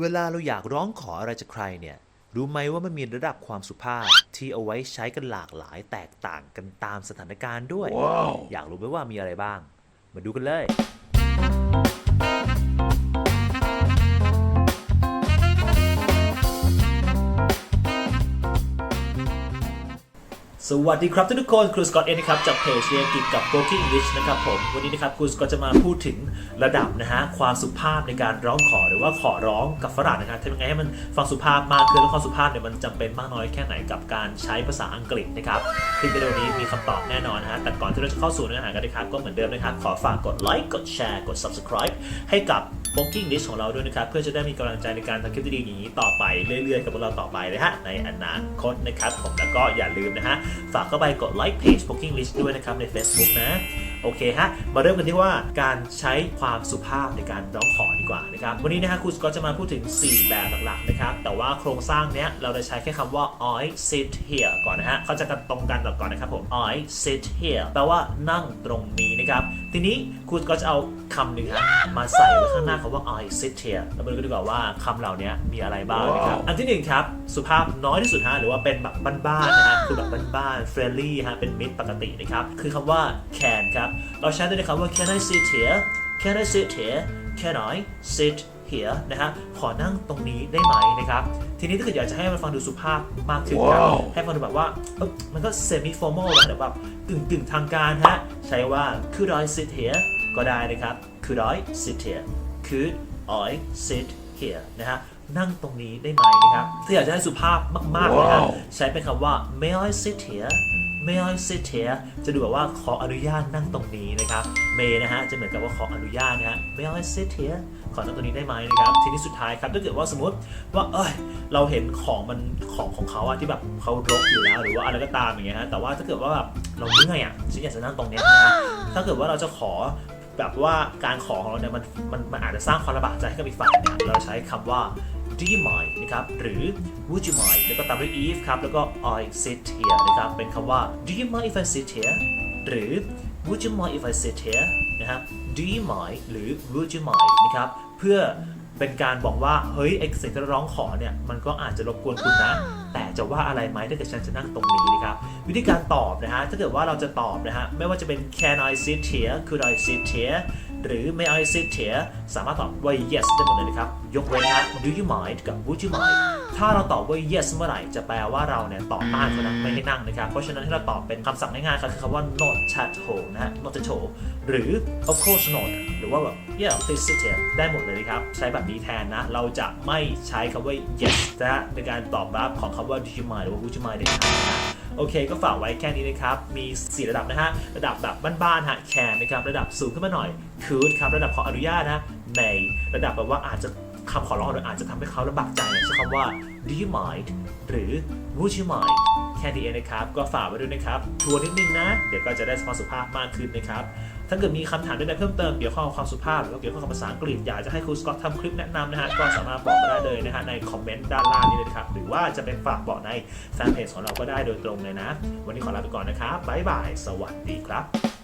เวลาเราอยากร้องขออะไรจากใครเนี่ย รู้ไหมว่ามันมีระดับความสุภาพที่เอาไว้ใช้กันหลากหลายแตกต่างกันตามสถานการณ์ด้วย อยากรู้ไหมว่ามีอะไรบ้าง มาดูกันเลย สวัสดีครับทุกคนครูสกอตเองนะครับจากเพจเรียนกิจกับ Broken English นะครับผมวันนี้นะครับครูสกอตจะมาพูดถึงระดับนะฮะความสุภาพในการร้องขอหรือว่าขอร้องกับฝรั่งนะครับทำยังไงให้มันฟังสุภาพมากขึ้นและความสุภาพเนี่ยมันจำเป็นมากน้อยแค่ไหนกับการใช้ภาษาอังกฤษนะครับคลิปวิดีโอนี้มีคำตอบแน่นอนนะฮะแต่ก่อนที่เราจะเข้าสู่เนื้อหากันนะครับก็เหมือนเดิมนะครับขอฝากกดไลค์กดแชร์กด subscribe ให้กับ b o o k i n g List ของเราด้วยนะครับ เพื่อจะได้มีกำลังใจในการทำคลิปดีๆอย่างนี้ต่อไปเรื่อยๆ กับพวกเราต่อไปนะฮะในอนาคตนะครับผมแล้วก็อย่าลืมนะฮะฝากเข้าไปกดไลค์เพจ b o o k i n g List ด้วยนะครับใน Facebook นะโอเคฮะ มาเริ่มกันที่ว่าการใช้ความสุภาพในการร้องขอดีกว่านะครับ วันนี้นะฮะครูสก็จะมาพูดถึง 4 แบบหลักๆนะครับ แต่ว่าโครงสร้างเนี้ยเราจะใช้แค่คำว่า I sit here ก่อนนะฮะ เขาจะกันตรงกันก่อนนะครับผม I sit here แปลว่านั่งตรงนี้นะครับ ทีนี้ครูก็จะเอาคำหนึ่งฮะมาใส่ไว้ข้างหน้าคำว่า I sit here แล้วมาดูกันดีกว่าว่าคำเหล่านี้มีอะไรบ้างนะครับ อันที่หนึ่งครับ สุภาพน้อยที่สุดฮะหรือว่าเป็นแบบบ้านๆนะฮะคือแบบบ้านๆ friendly ฮะเป็นมิตรปกตินะครับ คือคำว่า can ครับ เราใช้ด้วยนะครับว่า can I sit here can I sit here can I sit here นะฮะขอนั่งตรงนี้ได้ไหมนะครับ ทีนี้ถ้าเกิดอยากจะให้มันฟังดูสุภาพมากขึ้นครับว้าวให้ฟังดูแบบว่าเอ้ยมันก็ semi formal นะแต่แบบกึ่งกึ่งๆทางการฮะใช้ว่า could I sit here ก็ได้นะครับ could I sit here could I sit here นะฮะนั่งตรงนี้ได้ไหมนะครับถ้าอยากจะให้สุภาพมากๆนะครับว้าวใช้เป็นคำว่า may I sit here may I sit here จะดูแบบว่าขออนุญาตนั่งตรงนี้นะครับ may นะฮะจะเหมือนกับว่าขออนุญาตนะฮะ may I sit here ขอนั่งตรงนี้ได้ไหมนะครับ ทีนี้สุดท้ายครับถ้าเกิดว่าสมมติว่าเอ้ยเราเห็นของมันของของเขาอะที่แบบเขารกอยู่แล้วหรือว่าอะไรก็ตามอย่างเงี้ยฮะแต่ว่าถ้าเกิดว่าแบบเราเมื่อยอะฉันอยากจะนั่งตรงเนี้ยนะถ้าเกิดว่าเราจะขอแบบว่าการขอของเราเนี่ยมันมันมันอาจจะสร้างความลำบากใจให้กับอีกฝ่ายเนี่ยเราใช้คำว่า do you mind นะครับ หรือ would you mind แล้วก็ตามด้วย if ครับ แล้วก็ I sit here นะครับ เป็นคำว่า do you mind if I sit here หรือ would you mind if I sit here นะครับ do you mind หรือ would you mind นะครับ เพื่อ เป็นการบอกว่าเฮ้ยไอ้สิ่งที่เราร้องขอเนี่ยมันก็อาจจะรบกวนคุณนะ แต่จะว่าอะไรไหมถ้าเกิดฉันจะนั่งตรงนี้นะครับวิธีการตอบนะฮะถ้าเกิดว่าเราจะตอบนะฮะไม่ว่าจะเป็น can I sit here could I sit here หรือ may I sit here สามารถตอบว่า yes ได้หมดเลยนะครับ ยกเว้นนะ do you mind กับ would you mind ถ้าเราตอบว่า yes เมื่อไหร่จะแปลว่าเราเนี่ยต่อต้านเขานะไม่ให้นั่งนะครับ เพราะฉะนั้นที่เราตอบเป็นคำสั่งง่ายๆครับคือคำว่า not at all นะฮะ not at all หรือ of course not หรือว่าแบบ yeah please sit here ได้หมดเลยนะครับ ใช้แบบนี้แทนนะ เราจะไม่ใช้คำว่า yes นะในการตอบรับของคำว่า do you mind หรือว่า would you mind เด็ดขาดนะโอเค ก็ฝากไว้แค่นี้นะครับ มี 4 ระดับนะฮะ ระดับแบบบ้านๆฮะ can นะครับ ระดับสูงขึ้นมาหน่อย could ครับ ระดับขออนุญาตนะ may ระดับแบบว่าอาจจะคำขอร้องเราออาจจะทำให้เขาลำบากใจนะใช้คำว่า do you mind หรือ would you mind ค่นี้เองนะครับ ก็ฝากไว้ด้วยนะครับทัวร์นิดนึงนะ เดี๋ยวก็จะได้ความสุภาพมากขึ้นนะครับ ถ้าเกิดมีคำถามใดๆเพิ่มเติมเกี่ยวข้องกับความสุภาพหรือว่าเกี่ยวข้องกับภาษาอังกฤษอยากจะให้ครูสกอตทำคลิปแนะนำนะฮะก็สามารถบอกมาได้เลยนะฮะในคอมเมนต์ด้านล่างนี้เลยครับหรือว่าจะเป็นฝากบอกในแฟนเพจของเราก็ได้โดยตรงเลยนะ วันนี้ขอลาไปก่อนนะครับบ๊ายบาย สวัสดีครับ